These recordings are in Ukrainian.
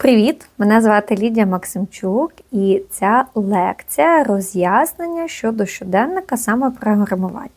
Привіт! Мене звати Лідія Максимчук, і ця лекція роз'яснення щодо щоденника самопрограмування.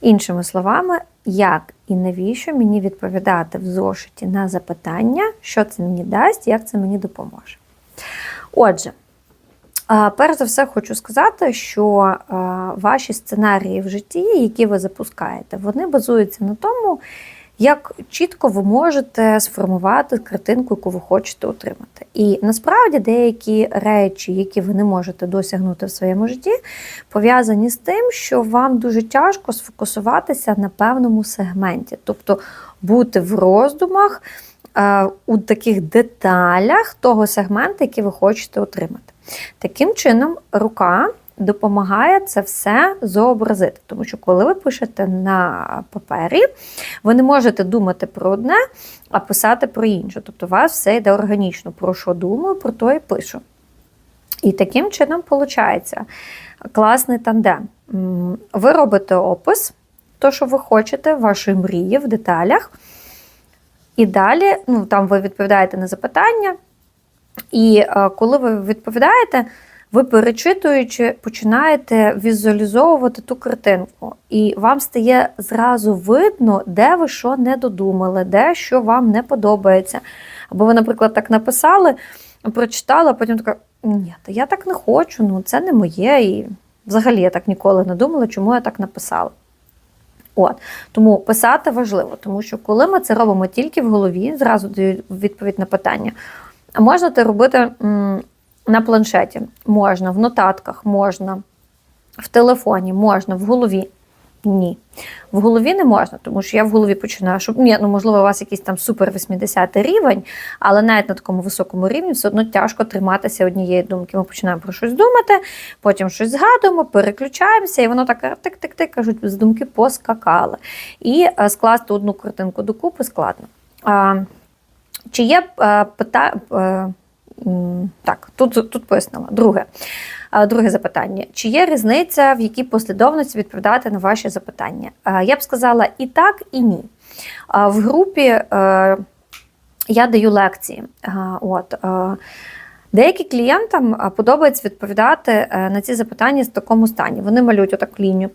Іншими словами, як і навіщо мені відповідати в зошиті на запитання, що це мені дасть, як це мені допоможе. Отже, перш за все хочу сказати, що ваші сценарії в житті, які ви запускаєте, вони базуються на тому, як чітко ви можете сформувати картинку, яку ви хочете отримати. І насправді деякі речі, які ви не можете досягнути в своєму житті, пов'язані з тим, що вам дуже тяжко сфокусуватися на певному сегменті, тобто бути в роздумах е, у таких деталях того сегменту, який ви хочете отримати. Таким чином, рука допомагає це все зобразити. Тому що, коли ви пишете на папері, ви не можете думати про одне, а писати про інше. Тобто, у вас все йде органічно. Про що думаю, про то і пишу. І таким чином виходить класний тандем. Ви робите опис, то, що ви хочете, вашої мрії в деталях. І далі ну, там ви відповідаєте на запитання. І е, коли ви відповідаєте, ви перечитуючи, починаєте візуалізовувати ту картинку, і вам стає зразу видно, де ви що не додумали, де що вам не подобається. Або ви, наприклад, так написали, прочитали, а потім така: ні, та я так не хочу, ну це не моє. І взагалі я так ніколи не думала, чому я так написала. От тому писати важливо, тому що коли ми це робимо тільки в голові, зразу даю відповідь на питання. А можна це робити на планшеті, можна, в нотатках, можна, в телефоні, можна, в голові. Ні. В голові не можна, тому що я в голові починаю, щоб ні, ну можливо, у вас якийсь там супер 80 рівень, але навіть на такому високому рівні все одно тяжко триматися однієї думки. Ми починаємо про щось думати, потім щось згадуємо, переключаємося, і воно так тик-тик-тик, кажуть, з думки поскакали. І е, скласти одну картинку докупи складно. А, чи є е, пита... е, так, тут, тут пояснила. Друге. Друге запитання: чи є різниця, в якій послідовності відповідати на ваші запитання? Я б сказала і так, і ні. В групі е, я даю лекції. От, е, Деяким клієнтам подобається відповідати е, на ці запитання в такому стані. Вони малюють отак лінію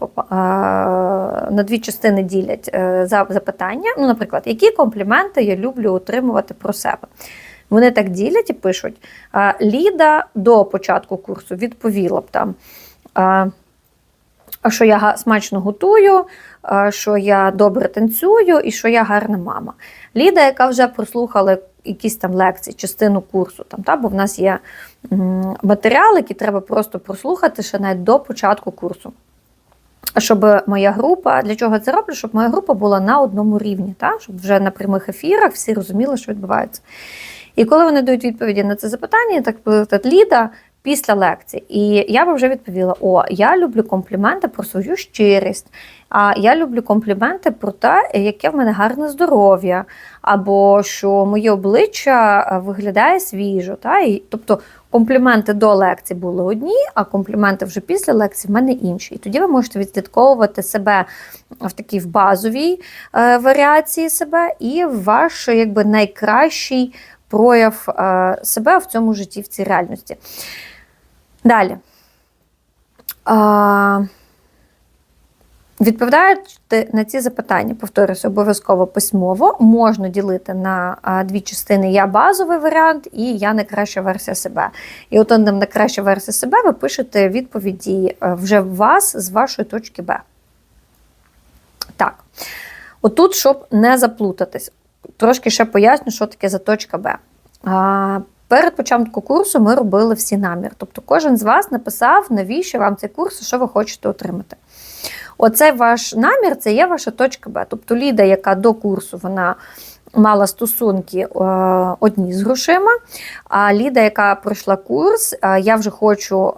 на дві частини ділять за запитання. Ну, наприклад, які компліменти я люблю отримувати про себе. Вони так ділять і пишуть: Ліда до початку курсу відповіла б там. що я смачно готую, що я добре танцюю і що я гарна мама. Ліда, яка вже прослухала якісь там лекції, частину курсу, там, та, бо в нас є матеріали, які треба просто прослухати ще навіть до початку курсу. Щоб моя група, для чого я це роблю? Щоб моя група була на одному рівні, та? щоб вже на прямих ефірах всі розуміли, що відбувається. І коли вони дають відповіді на це запитання, так сказати, Ліда після лекції. І я би вже відповіла: О, я люблю компліменти про свою щирість, а я люблю компліменти про те, яке в мене гарне здоров'я, або що моє обличчя е, виглядає свіжо. Та? І, тобто компліменти до лекції були одні, а компліменти вже після лекції в мене інші. І тоді ви можете відслідковувати себе в такій в базовій е, варіації себе і в ваш якби найкращий прояв е, себе в цьому житті, в цій реальності. Далі. Відповідаючи на ці запитання, повторюся, обов'язково письмово, можна ділити на дві частини Я базовий варіант і Я найкраща версія себе. І от на найкраща версія себе ви пишете відповіді е, вже в вас з вашої точки Б. Так. Отут, щоб не заплутатись, трошки ще поясню, що таке за точка Б. Перед початком курсу ми робили всі намір. Тобто кожен з вас написав, навіщо вам цей курс що ви хочете отримати. Оцей ваш намір це є ваша точка Б. Тобто Ліда, яка до курсу вона мала стосунки е, одні з грошима, а Ліда, яка пройшла курс, е, я вже хочу.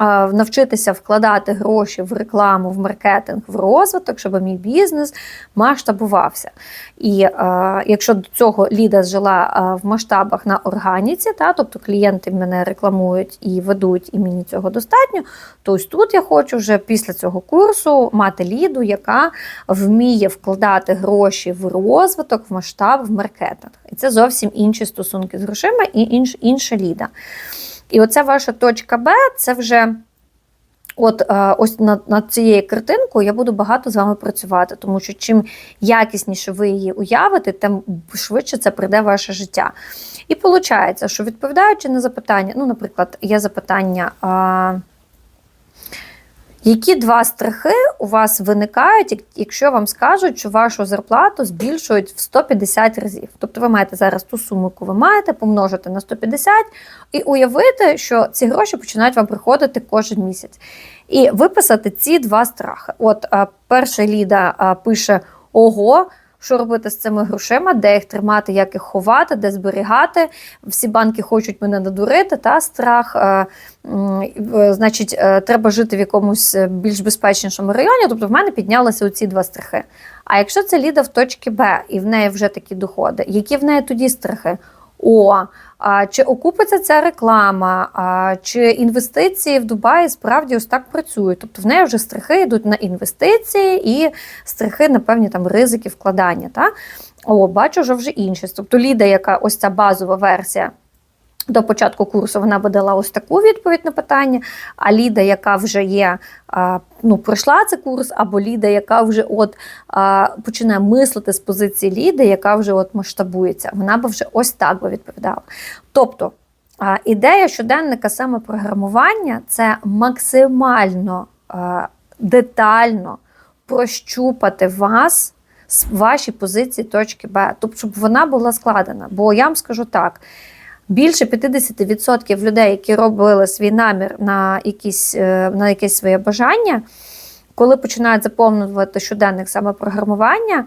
Е, навчитися вкладати гроші в рекламу, в маркетинг, в розвиток, щоб мій бізнес масштабувався. І а, якщо до цього Ліда жила в масштабах на органіці, та, тобто клієнти мене рекламують і ведуть, і мені цього достатньо, то ось тут я хочу вже після цього курсу мати ліду, яка вміє вкладати гроші в розвиток, в масштаб, в маркетинг. І це зовсім інші стосунки з грошима і інш, інша ліда. І оця ваша точка Б це вже. От е, ось над, над цією картинкою я буду багато з вами працювати, тому що чим якісніше ви її уявите, тим швидше це прийде ваше життя. І виходить, що відповідаючи на запитання, ну, наприклад, є запитання. А, які два страхи у вас виникають, якщо вам скажуть, що вашу зарплату збільшують в 150 разів? Тобто ви маєте зараз ту суму, яку ви маєте, помножити на 150 і уявити, що ці гроші починають вам приходити кожен місяць. І виписати ці два страхи. От а, перша Ліда пише: Ого, що робити з цими грошима, де їх тримати, як їх ховати, де зберігати. Всі банки хочуть мене надурити, та страх. е, е, Значить, е, треба жити в якомусь більш безпечнішому районі. Тобто в мене піднялися оці два страхи. А якщо це ліда в точці Б, і в неї вже такі доходи, які в неї тоді страхи? О, а чи окупиться ця реклама, а, чи інвестиції в Дубаї справді ось так працюють? Тобто в неї вже страхи йдуть на інвестиції і страхи на певні там ризики вкладання. Та? О, бачу вже вже інші. Тобто Ліда, яка ось ця базова версія. До початку курсу вона би дала ось таку відповідь на питання. А Ліда, яка вже є, ну, пройшла цей курс, або Ліда, яка вже от починає мислити з позиції Ліди, яка вже от масштабується, вона би вже ось так би відповідала. Тобто ідея щоденника самопрограмування це максимально детально прощупати вас. Ваші позиції точки Б, тобто, щоб вона була складена. Бо я вам скажу так: більше 50% людей, які робили свій намір на якісь, е, на якесь своє бажання, коли починають заповнювати щоденник саме програмування,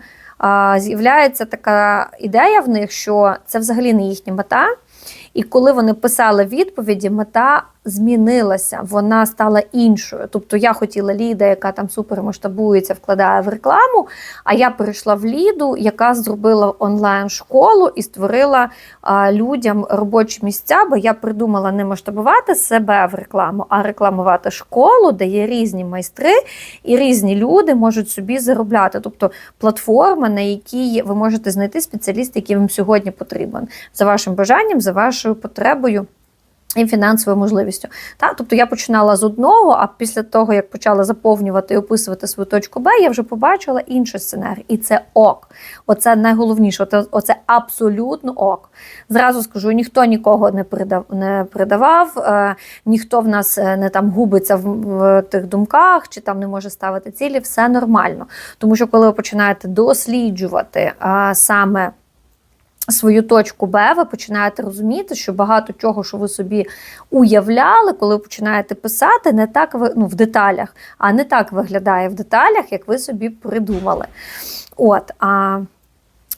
з'являється така ідея в них, що це взагалі не їхня мета. І коли вони писали відповіді, мета змінилася, вона стала іншою. Тобто я хотіла ліда, яка там супер масштабується, вкладає в рекламу. А я перейшла в ліду, яка зробила онлайн-школу і створила а, людям робочі місця, бо я придумала не масштабувати себе в рекламу, а рекламувати школу, де є різні майстри і різні люди можуть собі заробляти. Тобто платформа, на якій ви можете знайти спеціаліста, який вам сьогодні потрібен, за вашим бажанням, за вашою потребою. І фінансовою можливістю. Та? Тобто я починала з одного, а після того, як почала заповнювати і описувати свою точку Б, я вже побачила інший сценарій. І це ок. Оце найголовніше, оце, абсолютно ок. Зразу скажу, ніхто нікого не придав, не придавав, е, ніхто в нас е, не там губиться в, в тих думках чи там не може ставити цілі, все нормально. Тому що коли ви починаєте досліджувати е, саме свою точку Б, ви починаєте розуміти, що багато чого, що ви собі уявляли, коли починаєте писати, не так ви- ну, в деталях, а не так виглядає в деталях, як ви собі придумали. От, а,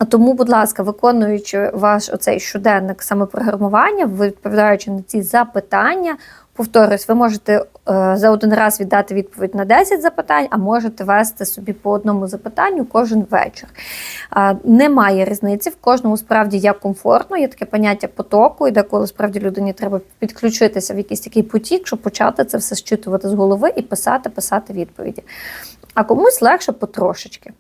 тому, будь ласка, виконуючи ваш оцей щоденник самопрограмування, відповідаючи на ці запитання, повторюсь, ви можете е, за один раз віддати відповідь на 10 запитань, а можете вести собі по одному запитанню кожен вечір. Немає різниці, в кожному справді як комфортно, є таке поняття потоку, і деколи справді людині треба підключитися в якийсь такий потік, щоб почати це все зчитувати з голови і писати, писати відповіді. А комусь легше потрошечки.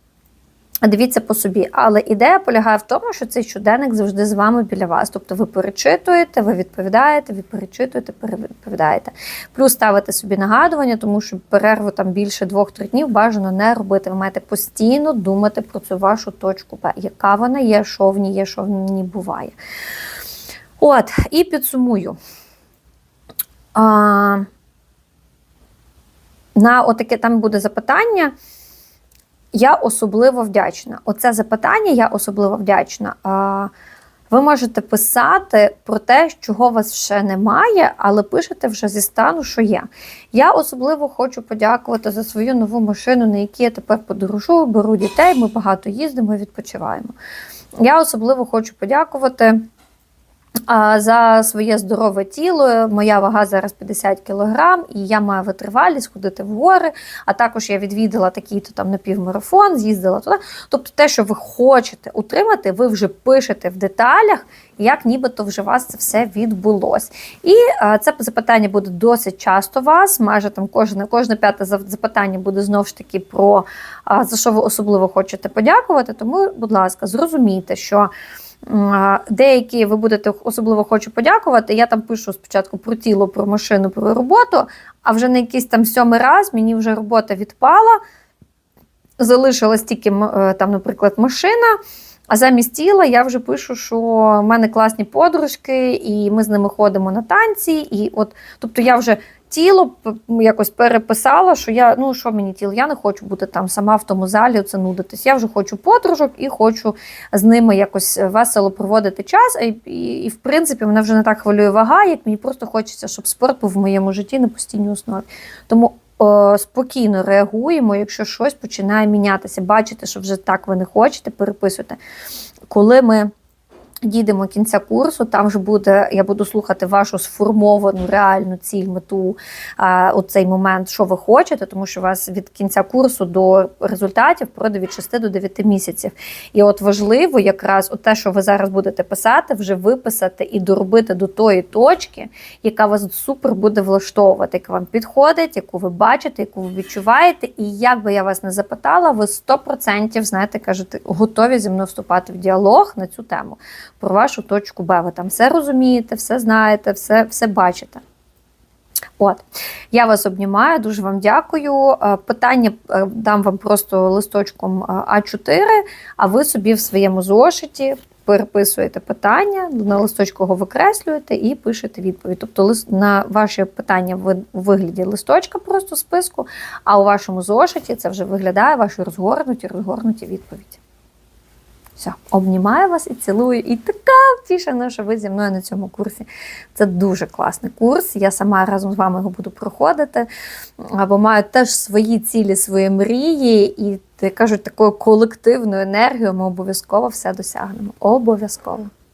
Дивіться по собі, але ідея полягає в тому, що цей щоденник завжди з вами біля вас. Тобто ви перечитуєте, ви відповідаєте, ви перечитуєте, перевідповідаєте. Плюс ставите собі нагадування, тому що перерву там більше двох-трьох днів бажано не робити. Ви маєте постійно думати про цю вашу точку Б, яка вона є, що в ній є, що в ній буває. От, і підсумую. А, на отаке там буде запитання. Я особливо вдячна. Оце запитання я особливо вдячна. А, Ви можете писати про те, чого вас ще немає, але пишете вже зі стану, що є. Я особливо хочу подякувати за свою нову машину, на якій я тепер подорожую, беру дітей, ми багато їздимо відпочиваємо. Я особливо хочу подякувати за своє здорове тіло. Моя вага зараз 50 кг, і я маю витривалість ходити в гори. А також я відвідала такий-то там напівмарафон, з'їздила туди. Тобто, те, що ви хочете утримати, ви вже пишете в деталях, як нібито вже вас це все відбулось. І це запитання буде досить часто вас. Майже там кожне, кожне п'яте запитання буде знову ж таки про за що ви особливо хочете подякувати. Тому, будь ласка, зрозумійте, що. Деякі ви будете особливо хочу подякувати. Я там пишу спочатку про тіло, про машину, про роботу, а вже на якийсь там сьомий раз мені вже робота відпала. Залишилась тільки е, там, наприклад, машина. А замість тіла я вже пишу, що в мене класні подружки, і ми з ними ходимо на танці. І от, тобто я вже тіло якось переписала, що я ну що мені тіло, я не хочу бути там сама в тому залі, оце нудитись. Я вже хочу подружок і хочу з ними якось весело проводити час. І, і, і в принципі мене вже не так хвилює вага, як мені просто хочеться, щоб спорт був в моєму житті на постійній основі. Тому о, спокійно реагуємо, якщо щось починає мінятися. Бачите, що вже так ви не хочете, переписуйте. Коли ми дійдемо кінця курсу, там вже буде, я буду слухати вашу сформовану реальну ціль, мету, у цей момент, що ви хочете, тому що у вас від кінця курсу до результатів пройде від 6 до 9 місяців. І от важливо якраз от те, що ви зараз будете писати, вже виписати і доробити до тої точки, яка вас супер буде влаштовувати, яка вам підходить, яку ви бачите, яку ви відчуваєте. І як би я вас не запитала, ви 100% знаєте, кажете, готові зі мною вступати в діалог на цю тему про вашу точку Б. Ви там все розумієте, все знаєте, все, все бачите. От, я вас обнімаю, дуже вам дякую. Е, Питання е, дам вам просто листочком е, А4, а ви собі в своєму зошиті переписуєте питання, на листочку його викреслюєте і пишете відповідь. Тобто на ваші питання у вигляді листочка просто списку, а у вашому зошиті це вже виглядає ваші розгорнуті, розгорнуті відповіді. Все, обнімаю вас і цілую. І така втішена, що ви зі мною на цьому курсі. Це дуже класний курс. Я сама разом з вами його буду проходити, бо маю теж свої цілі, свої мрії, і кажуть, такою колективною енергією ми обов'язково все досягнемо. Обов'язково.